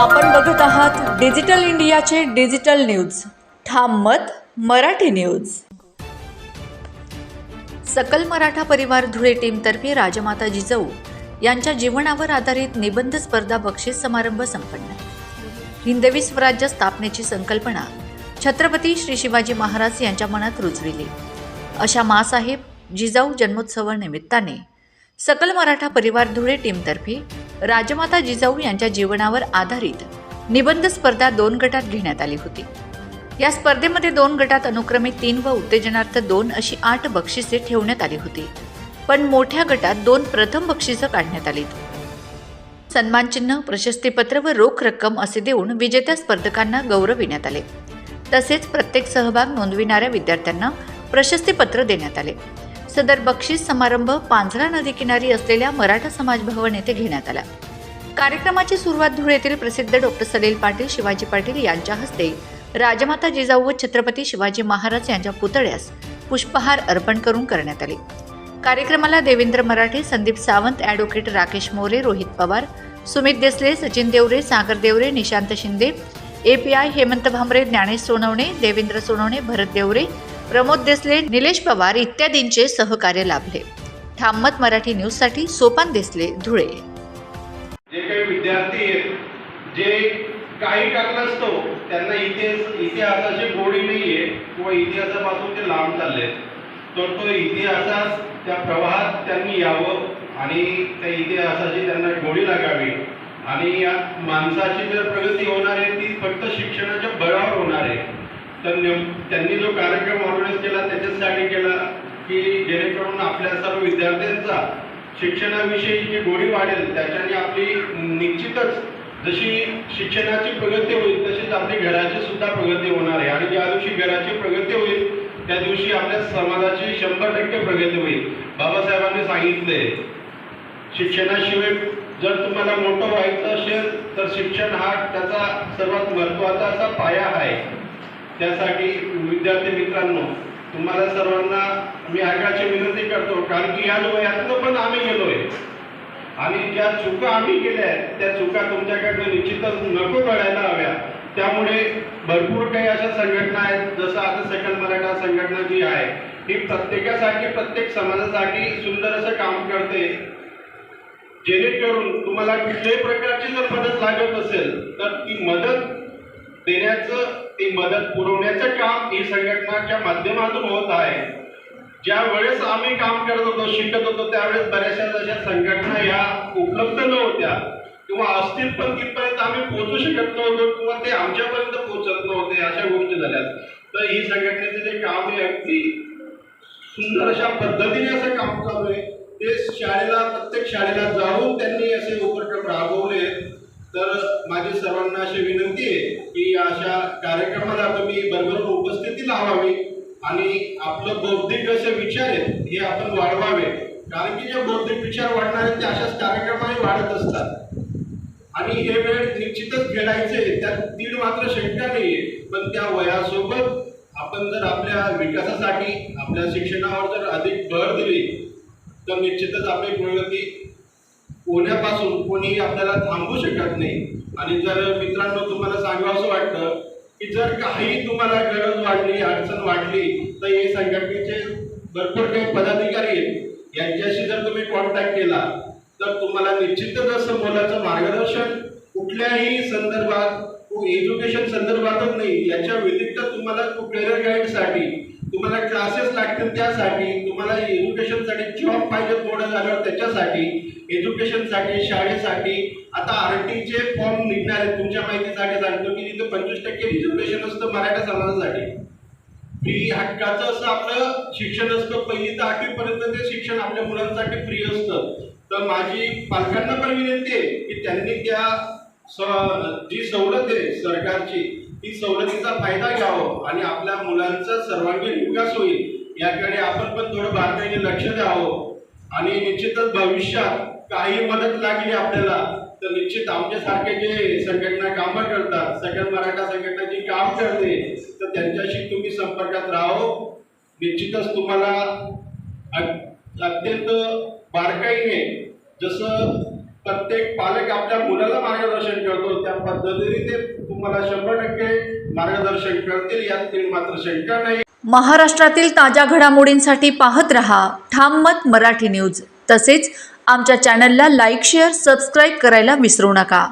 आपण बघत आहात डिजिटल इंडियाचे डिजिटल न्यूज. ठाम मत मराठी न्यूज. सकल मराठा परिवार धुळे टीमतर्फे राजमाता जिजाऊ यांच्या जीवनावर आधारित निबंध स्पर्धा बक्षीस समारंभ संपन्न. हिंदवी स्वराज्य स्थापनेची संकल्पना छत्रपती श्री शिवाजी महाराज यांच्या मनात रुजविली. अशा मासाहेब जिजाऊ जन्मोत्सवानिमित्ताने सकल मराठा परिवार धुळे टीमतर्फे राजमाता जिजाऊ यांच्या जीवनावर आधारित निबंध स्पर्धा दोन गटात घेण्यात आली होती. या स्पर्धेमध्ये दोन गटात अनुक्रमे तीन व उत्तेजनार्थ दोन अशी आठ बक्षिसे ठेवण्यात आली होती. पण मोठ्या गटात दोन प्रथम बक्षिसं काढण्यात आली सन्मानचिन्ह प्रशस्तीपत्र व रोख रक्कम असे देऊन विजेत्या स्पर्धकांना गौरविण्यात आले. तसेच प्रत्येक सहभाग नोंदविणाऱ्या विद्यार्थ्यांना प्रशस्तीपत्र देण्यात आले. सदर बक्षीस समारंभ पांझरा नदीकिनारी असलेल्या मराठा समाज भवन येथे घेण्यात आला. कार्यक्रमाची सुरुवात धुळे येथील प्रसिद्ध डॉक्टर सलील पाटील शिवाजी पाटील यांच्या हस्ते राजमाता जिजाऊ व छत्रपती शिवाजी महाराज यांच्या पुतळ्यास पुष्पहार अर्पण करून करण्यात आले. कार्यक्रमाला देवेंद्र मराठे संदीप सावंत ॲडव्होकेट राकेश मोरे रोहित पवार सुमित देसले सचिन देवरे सागर देवरे निशांत शिंदे एपीआय हेमंत भांबरे ज्ञानेश सोनवणे देवेंद्र सोनवणे भरत देवरे प्रमोद देसले निलेश पवार इत्यादींचे सहकार्य लाभले. ठाममत मराठी न्यूजसाठी सोपान देसले धुळे. जे काही विद्यार्थी आहेत जे काही कारणास्तव त्यांना इतिहास इतिहासाची गोडी नाही आहे किंवा इतिहासापासून ते लांब चालले तर तो इतिहासास त्या प्रवाहात त्यांनी यावं आणि त्या इतिहासाची त्यांना गोडी लागावी. आणि या माणसाची जर प्रगती होणार आहे ती फक्त शिक्षणाच्या तर नेम त्यांनी जो कार्यक्रम ऑर्गनाईज केला त्याच्यासाठी केला की जेणेकरून आपल्या सर्व विद्यार्थ्यांचा शिक्षणाविषयी जी गोडी वाढेल त्याच्याने आपली निश्चितच जशी शिक्षणाची प्रगती होईल तशीच आपली घराची सुद्धा प्रगती होणार आहे. आणि ज्या दिवशी घराची प्रगती होईल त्या दिवशी आपल्या समाजाची शंभर टक्के प्रगती होईल. बाबासाहेबांनी सांगितले शिक्षणाशिवाय जर तुम्हाला मोठं व्हायचं असेल तर शिक्षण हा त्याचा सर्वात महत्त्वाचा असा पाया आहे. त्यासाठी विद्यार्थी मित्रांनो तुम्हाला सर्वांना मी ऐकायची विनंती करतो कारण की या वयातनं पण आम्ही गेलोय. आणि ज्या चुका आम्ही केल्या आहेत त्या चुका तुमच्याकडनं निश्चितच नको कळायला हव्या. त्यामुळे भरपूर काही अशा संघटना आहेत जसं आता सकल मराठा संघटना जी आहे ही प्रत्येकासाठी प्रत्येक समाजासाठी सुंदर असं काम करते. जेणेकरून तुम्हाला कुठल्याही प्रकारची जर मदत लागत असेल तर ती मदत देण्याचं ती मदत पुरवण्याचं काम ही संघटनाच्या माध्यमातून होत आहे. ज्या वेळेस आम्ही काम करत होतो शिकत होतो त्यावेळेस बऱ्याचशा जशा संघटना या उपलब्ध नव्हत्या. किंवा असतील पण तिथपर्यंत आम्ही पोहोचू शकत नव्हतो किंवा ते आमच्यापर्यंत पोहोचत नव्हते अशा गोष्टी झाल्या. तर ही संघटनेचे जे काम आहे अगदी सुंदर अशा पद्धतीने असं काम चालू आहे. ते शाळेला प्रत्येक शाळेला जाऊन त्यांनी असे उपक्रम राबवले तर माझी सर्वांना अशी विनंती आहे की अशा कार्यक्रमाला तुम्ही बरोबर उपस्थिती लावावी आणि आपलं बौद्धिक असे विचार आहेत हे आपण वाढवावे. कारण की जे बौद्धिक विचार वाढणार आहेत ते अशाच कार्यक्रमाने वाढत असतात. आणि हे वेळ निश्चितच खेळायचे त्यात तीड मात्र शंका नाहीये. पण त्या वयासोबत आपण जर आपल्या विकासासाठी आपल्या शिक्षणावर जर अधिक भर दिली तर निश्चितच आपली प्रगती होण्यापासून कोणी आपल्याला थांबू शकत नाही. आणि जर मित्रांनो तुम्हाला सांगावंसं वाटतं की जर काही तुम्हाला गरज वाढली अडचण वाढली तर हे संघटनेचे भरपूर काही पदाधिकारी आहेत. यांच्याशी जर तुम्ही कॉन्टॅक्ट केला तर तुम्हाला निश्चितच असं मुलाचं मार्गदर्शन कुठल्याही संदर्भात एज्युकेशन संदर्भातच नाही. याच्या व्यतिरिक्त तुम्हाला करिअर गाईडसाठी क्लासेस लागतील त्यासाठी तुम्हाला एज्युकेशनसाठी जॉब पाहिजे मोठं झाल्यावर त्याच्यासाठी एज्युकेशनसाठी शाळेसाठी आता आर टीचे फॉर्म निघणार आहेत तुमच्या माहितीसाठी सांगतो की तिथे पंचवीस टक्के रिझर्वेशन असतं मराठा समाजासाठी. फ्री हक्काचं असं आपलं शिक्षण असतं पहिली तर आठवीपर्यंत ते शिक्षण आपल्या मुलांसाठी फ्री असतं. तर माझी पालकांना पण विनंती आहे की त्यांनी त्या जी सवलत आहे सरकारची ती सवलतीचा फायदा घ्यावा आणि आपल्या मुलांचा सर्वांगीण विकास होईल याकडे आपण पण थोडं बारकाईने लक्ष द्यावं. आणि निश्चितच भविष्यात काही मदत लागली आपल्याला तर निश्चित आमच्यासारखे जे संघटना कामं करतात सकल मराठा संघटना जी काम करते तर त्यांच्याशी तुम्ही संपर्कात राहो. निश्चितच तुम्हाला अ- अत्यंत बारकाईने जसं प्रत्येक पालक आपल्या मुलाला मार्गदर्शन करतो. त्या पद्धतीने ते तुम्हाला शंभर टक्के मार्गदर्शन करतील यात मात्र शंका नाही. महाराष्ट्रातील ताज्या घडामोडींसाठी पाहत रहा ठाम मत मराठी न्यूज. तसेच आमच्या चॅनलला लाईक शेअर सबस्क्राईब करायला विसरू नका.